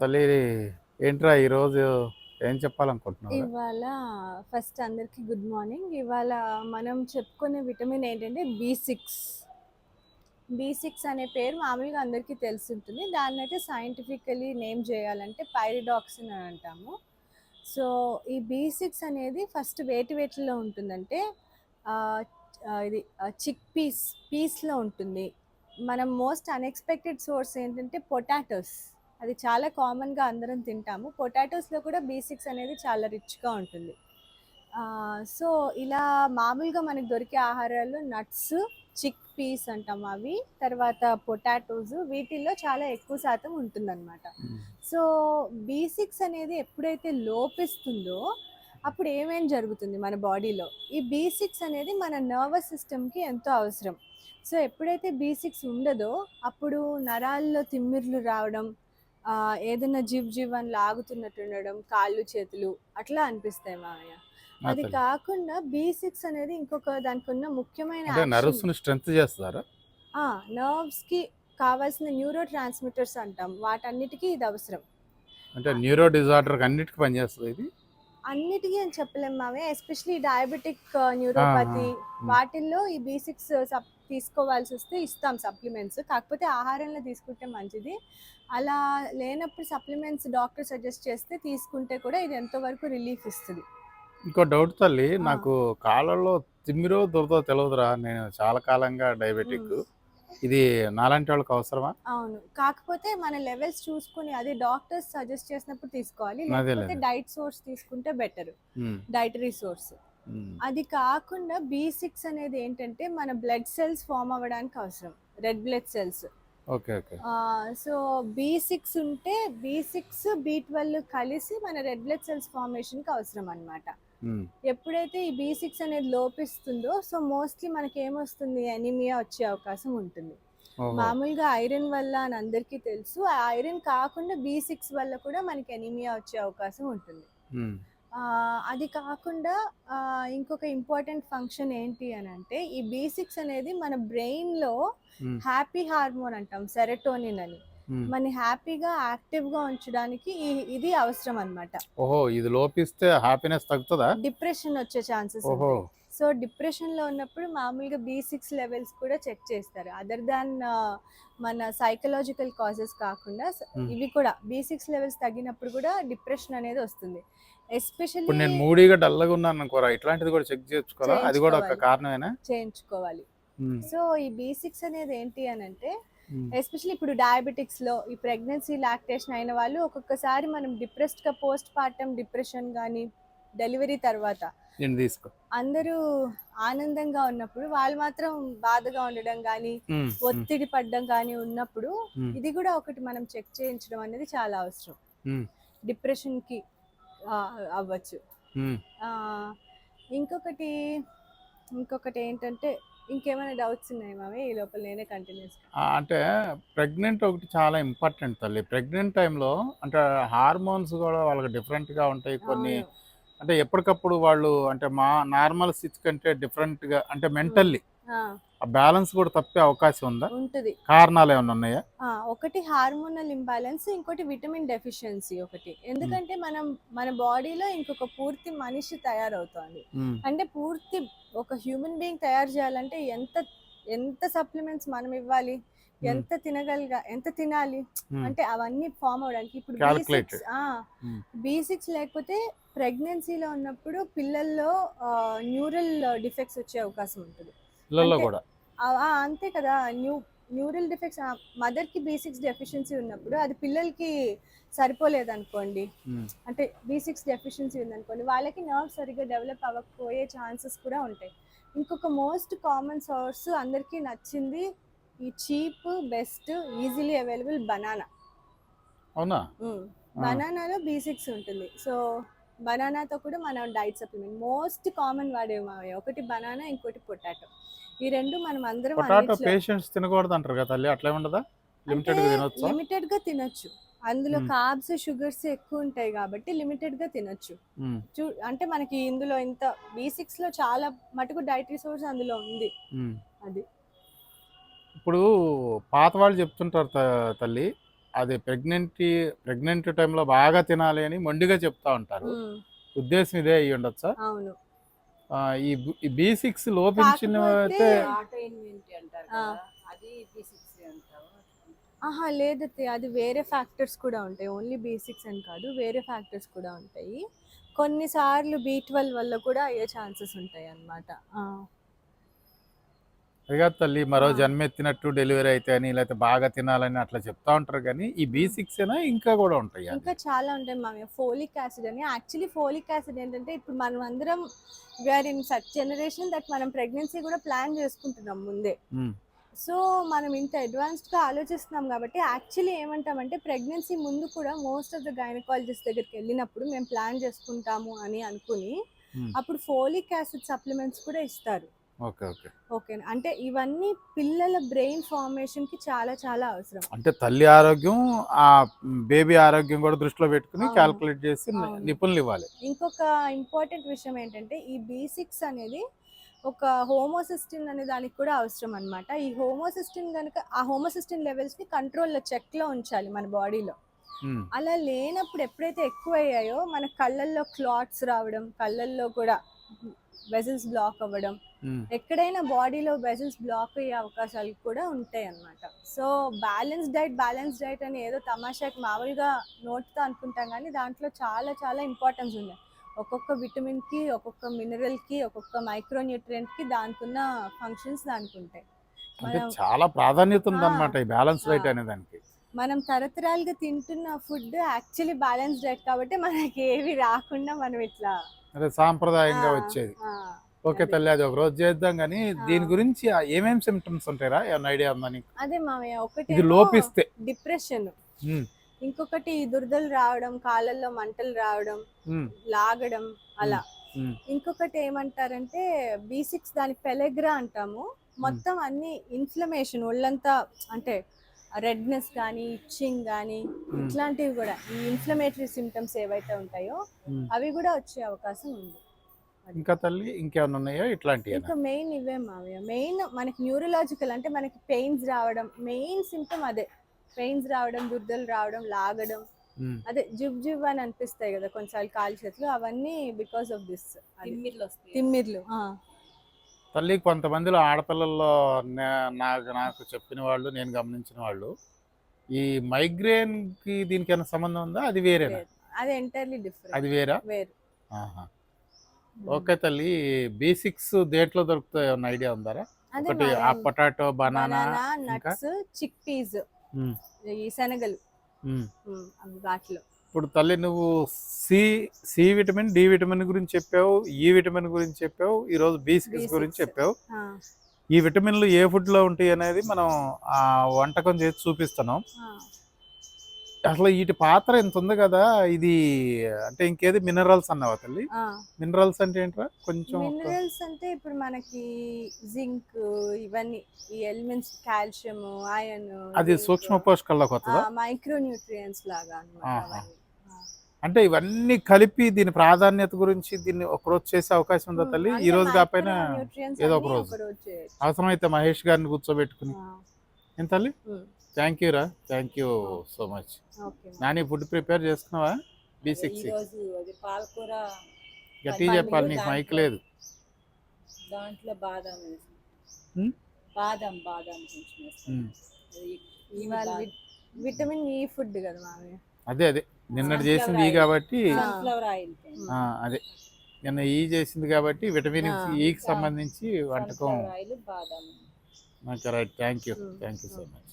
తల్లి ఏంట్రా ఈరోజు ఏం చెప్పాలనుకుంటున్నావు? ఇవాళ ఫస్ట్ అందరికీ గుడ్ మార్నింగ్. ఇవాళ మనం చెప్పుకునే విటమిన్ ఏంటంటే బి సిక్స్. బి సిక్స్ అనే పేరు మామూలుగా అందరికీ తెలుసుంటుంది. దాన్ని అయితే సైంటిఫికలీ నేమ్ చేయాలంటే పైరిడాక్సిన్ అని అంటాము. సో ఈ బి సిక్స్ అనేది ఫస్ట్ వేటి వేటిలో ఉంటుందంటే ఇది చిక్ పీస్ పీస్లో ఉంటుంది. మనం మోస్ట్ అన్ఎక్స్పెక్టెడ్ సోర్స్ ఏంటంటే పొటాటోస్. అది చాలా కామన్గా అందరం తింటాము. పొటాటోస్లో కూడా బీ సిక్స్ అనేది చాలా రిచ్గా ఉంటుంది. సో ఇలా మామూలుగా మనకు దొరికే ఆహారాల్లో నట్స్ చిక్ పీస్ అంటాం అవి. తర్వాత పొటాటోస్ వీటిల్లో చాలా ఎక్కువ శాతం ఉంటుందన్నమాట. సో బీ సిక్స్ అనేది ఎప్పుడైతే లోపిస్తుందో అప్పుడు ఏమేం జరుగుతుంది మన బాడీలో? ఈ బీ సిక్స్ అనేది మన నర్వస్ సిస్టమ్కి ఎంతో అవసరం. సో ఎప్పుడైతే బీ సిక్స్ ఉండదో అప్పుడు నరాల్లో తిమ్మిర్లు రావడం ఏదైనా జివ్ జివ్ అని లాగుతున్నట్టు ఉండడం కాళ్ళు చేతులు అట్లా అనిపిస్తాయి మామయ్య అది కాకుండా బీ సిక్స్ అనేది ఇంకొక దానికి ఉన్న ముఖ్యమైన. నర్వ్స్ని స్ట్రెంత్ చేస్తారా? ఆ నర్వ్స్కి కావాల్సిన న్యూరో ట్రాన్స్మిటర్స్ అంటాం. వాటన్నిటికీ ఇది అవసరం. అంటే న్యూరో డిజార్డర్ అన్నిటికీ పనిచేస్తుంది ఇది? అన్నిటికీ అని చెప్పలేం మావే ఎస్పెషలీ డయాబెటిక్ న్యూరోపతి వాటిల్లో ఈ బీ సిక్స్ తీసుకోవాల్సి వస్తే ఇస్తాం సప్లిమెంట్స్. కాకపోతే ఆహారంలో తీసుకుంటే మంచిది. అలా లేనప్పుడు సప్లిమెంట్స్ డాక్టర్ సజెస్ట్ చేస్తే తీసుకుంటే కూడా ఇది ఎంతవరకు రిలీఫ్ ఇస్తుంది. ఇంకో డౌట్ తల్లి. నాకు కాళ్ళలో తిమ్మిరో దురదో తెలియదురా నేను చాలా కాలంగా డయాబెటిక్. ఇది నాలాంటి వాళ్ళకి అవసరమా? అవును. కాకపోతే మన లెవెల్స్ చూసుకుని అది డాక్టర్స్ సజెస్ట్ చేసినప్పుడు తీసుకోవాలి. లేకపోతే డైట్ సోర్స్ తీసుకుంటే బెటర్. Dietary source. అది కాకుండా బీ సిక్స్ అనేది ఏంటంటే మన బ్లడ్ సెల్స్ ఫామ్ అవ్వడానికి అవసరం. Red blood cells so B six ఉంటే బీ సిక్స్ బీ ట్వెల్వ్ కలిసి మన రెడ్ బ్లడ్ సెల్స్ ఫార్మేషన్కి అవసరం అనమాట ఎప్పుడైతే ఈ బీ సిక్స్ అనేది లోపిస్తుందో సో మోస్ట్లీ మనకి ఏమొస్తుంది ఎనిమియా వచ్చే అవకాశం ఉంటుంది. మామూలుగా ఐరన్ వల్ల అని అందరికీ తెలుసు. ఐరన్ కాకుండా బీ సిక్స్ వల్ల కూడా మనకి ఎనిమియా వచ్చే అవకాశం ఉంటుంది. అది కాకుండా ఇంకొక ఇంపార్టెంట్ ఫంక్షన్ ఏంటి అని అంటే ఈ బీ సిక్స్ అనేది మన బ్రెయిన్లో ఉమ్, హ్యాపీ హార్మోన్ అంటాం సెరటోనిన్ అని. మన హ్యాపీగా యాక్టివ్గా ఉంచడానికి ఈ- ఇది అవసరం అనమాట ఓహో ఇది లోపిస్తే హ్యాపీనెస్ తగ్గుతుందా? డిప్రెషన్ వచ్చే ఛాన్సెస్ ఓహో. సో డిప్రెషన్లో ఉన్నప్పుడు మామూలుగా బీ సిక్స్ లెవెల్స్ కూడా చెక్ చేస్తారు. అదర్ దాన్ మన సైకలాజికల్ కాజెస్ కాకుండా. ఇవి కూడా బీ సిక్స్ లెవెల్స్ తగ్గినప్పుడు కూడా డిప్రెషన్ అనేది వస్తుంది. ఎస్పెషల్లీ నేను మూడీగా డల్గా ఉన్నాను అనుకోరా ఇట్లాంటిది కూడా చెక్ చేసుకోవాలా? అది కూడా ఒక. కారణమేనా? చేయించుకోవాలి. సో ఈ బీ సిక్స్ అనేది ఏంటి అని అంటే ఎస్పెషల్లీ ఇప్పుడు డయాబెటిక్స్లో ఈ ప్రెగ్నెన్సీ లాక్టేషన్ అయిన వాళ్ళు ఒక్కొక్కసారి మనం డిప్రెస్డ్గా పోస్ట్ పార్టమ్ డిప్రెషన్ కానీ డెలివరీ తర్వాత నేను తీసుకో. అందరూ ఆనందంగా ఉన్నప్పుడు వాళ్ళు మాత్రం బాధగా ఉండడం కానీ ఒత్తిడి పడడం కానీ ఉన్నప్పుడు ఇది కూడా ఒకటి మనం చెక్ చేయించడం అనేది చాలా అవసరం. డిప్రెషన్కి అవ్వచ్చు. ఇంకొకటి ఇంకొకటి ఏంటంటే ఇంకేమైనా డౌట్స్ ఉన్నాయి మావి ఈ లోపల నేనే కంటిన్యూస్ అంటే ప్రెగ్నెంట్ ఒకటి చాలా ఇంపార్టెంట్ తల్లి. ప్రెగ్నెంట్ టైంలో అంటే హార్మోన్స్ కూడా వాళ్ళకి డిఫరెంట్గా ఉంటాయి కొన్ని. అంటే ఎప్పటికప్పుడు వాళ్ళు అంటే మా నార్మల్ స్థితి కంటే డిఫరెంట్గా అంటే మెంటల్లీ ఆ. బ్యాలెన్స్ కూడా తప్పే అవకాశం ఉందా? ఉంటుంది. కారణాలు ఏమైనా ఉన్నాయా? ఒకటి హార్మోనల్ ఇంబ్యాలెన్స్ ఇంకోటి విటమిన్ డెఫిషియన్సీ ఒకటి. ఎందుకంటే మనం మన బాడీలో ఇంకొక పూర్తి మనిషి తయారవుతోంది. అంటే పూర్తి ఒక హ్యూమన్ బీయింగ్ తయారు చేయాలంటే ఎంత ఎంత సప్లిమెంట్స్ మనం ఇవ్వాలి? ఎంత తినగలిగా ఎంత తినాలి? ఉమ్, అంటే అవన్నీ ఫామ్ అవడానికి ఇప్పుడు B Calculated. Six Hmm. B six లేకపోతే ప్రెగ్నెన్సీలో ఉన్నప్పుడు పిల్లల్లో న్యూరల్ డిఫెక్ట్స్ వచ్చే అవకాశం ఉంటుంది. పిల్లల్లో కూడా. అంతే కదా. న్యూ న్యూరల్ డిఫెక్ట్స్ మదర్కి బీ సిక్స్ డెఫిషియన్సీ ఉన్నప్పుడు అది పిల్లలకి సరిపోలేదు అనుకోండి అంటే బీ సిక్స్ డెఫిషియన్సీ ఉందనుకోండి వాళ్ళకి నర్వ్ సరిగ్గా డెవలప్ అవ్వకపోయే ఛాన్సెస్ కూడా ఉంటాయి. ఇంకొక మోస్ట్ కామన్ సోర్స్ అందరికీ నచ్చింది ఈ cheap best easily available banana. అవునా? బనానాలో బీ సిక్స్ ఉంటుంది. సో బనానాతో కూడా మనం డైట్ సప్లిమెంట్. మోస్ట్ కామన్ వాడేవి మావయ్య ఒకటి బనానా ఇంకోటి పొటాటో. ఈ రెండు మనం అందరం పొటాటో పేషెంట్స్ తినకూడదు అంటారు కదా తల్లి అట్లా ఉండదా లిమిటెడ్గా తినొచ్చా? లిమిటెడ్గా తినొచ్చు. అందులో. కార్బ్స్ షుగర్స్ ఎక్కువ ఉంటాయి కాబట్టి లిమిటెడ్గా తినొచ్చు అంటే మనకి ఇందులో ఇంత బీ సిక్స్లో చాలా మటుకు డైటరీ సోర్స్ అందులో ఉంది. అది. ఇప్పుడు పాత వాళ్ళు చెప్తుంటారు త- తల్లి అది ప్రెగ్నెంట్ ప్రెగ్నెంట్ టైంలో బాగా తినాలి అని మొండిగా చెప్తా ఉంటారు. ఉద్దేశం ఇదే అయ్యి ఉండొచ్చా? అవును. ఆ, ఈ బి సిక్స్ లోపించిన ఆహా లేదు అది వేరే ఫ్యాక్టర్స్ కూడా ఉంటాయి. ఓన్లీ బీ సిక్స్ అని కాదు వేరే ఫ్యాక్టర్స్ కూడా ఉంటాయి. కొన్నిసార్లు బీ ట్వెల్వ్ వల్ల కూడా అయ్యే ఛాన్సెస్ ఉంటాయి అన్నమాట అదిగా తల్లి మరో. జన్మెత్తినట్టు డెలివరీ అయితే అని లేకపోతే బాగా తినాలని అట్లా చెప్తా ఉంటారు కానీ ఈ బి సిక్స్ అయినా ఇంకా కూడా ఉంటాయి ఇంకా చాలా ఉంటాయి మామయ్య. ఫోలిక్ యాసిడ్ అని. యాక్చువల్లీ ఫోలిక్ యాసిడ్ ఏంటంటే ఇప్పుడు మనం అందరం we are in such generation that మనం ప్రెగ్నెన్సీ కూడా ప్లాన్ చేసుకుంటున్నాం ముందే. సో మనం ఇంత అడ్వాన్స్డ్గా ఆలోచిస్తున్నాం కాబట్టి యాక్చువల్లీ ఏమంటామంటే ప్రెగ్నెన్సీ ముందు కూడా మోస్ట్ ఆఫ్ ద గైనకాలజిస్ట్ దగ్గరికి వెళ్ళినప్పుడు మేము ప్లాన్ చేసుకుంటాము అని అనుకుని. అప్పుడు ఫోలిక్ యాసిడ్ సప్లిమెంట్స్ కూడా ఇస్తారు. Okay okay. ఓకే. అంటే ఇవన్నీ పిల్లల బ్రెయిన్ ఫార్మేషన్కి చాలా చాలా అవసరం. అంటే తల్లి ఆరోగ్యం ఆ బేబీ ఆరోగ్యం కూడా దృష్టిలో పెట్టుకుని. క్యాల్కులేట్ చేసి. నిపుణులు ఇవ్వాలి. ఇంకొక ఇంపార్టెంట్ విషయం ఏంటంటే ఈ బీ సిక్స్ అనేది ఒక హోమోసిస్టిన్ అనే దానికి కూడా అవసరం అన్నమాట. ఈ హోమోసిస్టిన్ కనుక ఆ హోమోసిస్టిన్ లెవెల్స్ని కంట్రోల్లో చెక్లో ఉంచాలి మన బాడీలో. అలా లేనప్పుడు ఎప్పుడైతే ఎక్కువ అయ్యాయో మన కళ్ళల్లో క్లాట్స్ రావడం కళ్ళల్లో కూడా వెజల్స్ బ్లాక్ అవ్వడం. ఎక్కడైనా బాడీలో వెజల్స్ బ్లాక్ అయ్యే అవకాశాలు కూడా ఉంటాయి అన్నమాట so balance diet balance diet అని ఏదో తమాషాకి మామూలుగా నోట్తో అనుకుంటాం కానీ దాంట్లో చాలా చాలా ఇంపార్టెన్స్ ఉంది. ఒక్కొక్క విటమిన్కి ఒక్కొక్క మినరల్కి ఒక్కొక్క మైక్రోన్యూట్రియంట్కి దానికి ఉన్న ఫంక్షన్స్ దానికి ఉంటాయి చాలా ప్రాధాన్యత ఉందన్నమాట ఈ బ్యాలెన్స్. డైట్ అనే దానికి. మనం తరతరాలుగా తింటున్న ఫుడ్ యాక్చువల్లీ బ్యాలెన్స్ డైట్ కాబట్టి మనకి ఏవి రాకుండా మనం ఇట్లా అదే సాంప్రదాయంగా వచ్చేది. ఓకే. తల్లి అది ఒక రోజు చేద్దాం కానీ. దీని గురించి ఏమేం సిమ్టమ్స్ ఉంటాయిరా? ఏమన్నా ఐడియా ఉందా నీకు? అదే మామయ్య ఒకటి ఇది లోపిస్తే. డిప్రెషన్ ఇంకొకటి దురదలు రావడం కాళ్ళల్లో మంటలు రావడం లాగడం అలా. ఇంకొకటి ఏమంటారంటే బీ సిక్స్ దాని పెలెగ్రా అంటాము. మొత్తం అన్ని ఇన్ఫ్లమేషన్ ఒళ్ళంతా అంటే రెడ్నెస్ కానీ ఇచ్చింగ్ కానీ ఇట్లాంటివి కూడా ఈ ఇన్ఫ్లమేటరీ సిమ్టమ్స్ ఏవైతే ఉంటాయో ఉమ్. అవి కూడా వచ్చే అవకాశం ఉంది. ఇంకా తల్లి ఇంకేమైనా ఉన్నాయా? ఇట్లాంటివి ఇంకా మెయిన్ ఇవే మావయ్య. మెయిన్ మనకి న్యూరలాజికల్ అంటే మనకి పెయిన్స్ రావడం మెయిన్ సిమ్టమ్ అదే. పెయిన్స్ రావడం దుర్దలు రావడం లాగడం. అదే జివ్ జివ్ అని అనిపిస్తాయి కదా కొన్నిసార్లు కాలు చేతులు అవన్నీ బికాస్ ఆఫ్ దిస్ తిమ్మిర్లు వస్తాయి. తిమ్మిర్లు ఆ, తల్లి కొంతమందిలో ఆడపిల్లల్లో నే- నాకు నాకు చెప్పిన వాళ్ళు నేను గమనించిన వాళ్ళు ఈ మైగ్రేన్కి దీనికి ఏమైనా సంబంధం ఉందా? అది వేరేనా? లేదు. అది ఎంటైర్లీ డిఫరెంట్ అది వేరా? వేరు. ఓకే తల్లి బీ సిక్స్ దేంట్లో దొరుకుతాయి ఏమన్నా ఐడియా ఉందారా? ఒకటి ఆ potato banana nuts chick peas ఈ శనగలు. వాటిలో. ఇప్పుడు తల్లి నువ్వు C C vitamin D vitamin గురించి చెప్పావు ఈ విటమిన్ గురించి చెప్పావు ఈ రోజు బి సిక్స్ B6. గురించి చెప్పావు ఈ విటమిన్లు ఏ ఫుడ్లో ఉంటాయి అనేది మనం ఆ వంటకం చేసి చూపిస్తున్నాం. అసలు వీటి పాత్ర ఎంత ఉంది కదా ఇది అంటే ఇంకేది మినరల్స్ అన్నావా తల్లి. మినరల్స్ అంటే ఏంట్రా కొంచెం మినరల్స్ అంటే ఇప్పుడు మనకి జింక్ ఇవన్నీ ఈ ఎలిమెంట్స్ కాల్షియం ఐరన్ అది సూక్ష్మ పోషకాల్లోకి వస్తుందా మైక్రో న్యూట్రియంట్స్ లాగా అన్నమాట. అంటే ఇవన్నీ కలిపి దీని ప్రాధాన్యత గురించి దీన్ని ఒక రోజు చేసే అవకాశం ఉందా తల్లి? ఈ రోజు కాకపోయినా ఏదో ఒక రోజు. అవసరమైతే మహేష్ గారిని కూర్చోబెట్టుకుని. ఏం తల్లి? థ్యాంక్ యూ రా. Thank you so much okay Nani food prepare చేసుకున్నావా? బి ఈ సిక్స్ రోజు అది పాలకూర గట్టిగా చెప్పాలి నీకు మైక్ లేదు. దాంట్లో బాదం? బాదం బాదం కొంచెం విటమిన్ ఈ ఫుడ్ కదా మామయ్య అదే అదే. నిన్నటి చేసింది ఈ. కాబట్టి ఆ, అదే. నిన్న ఈ చేసింది కాబట్టి విటమిన్. ఈకి సంబంధించి వంటకం. Right. Thank you. Um. Thank you so much.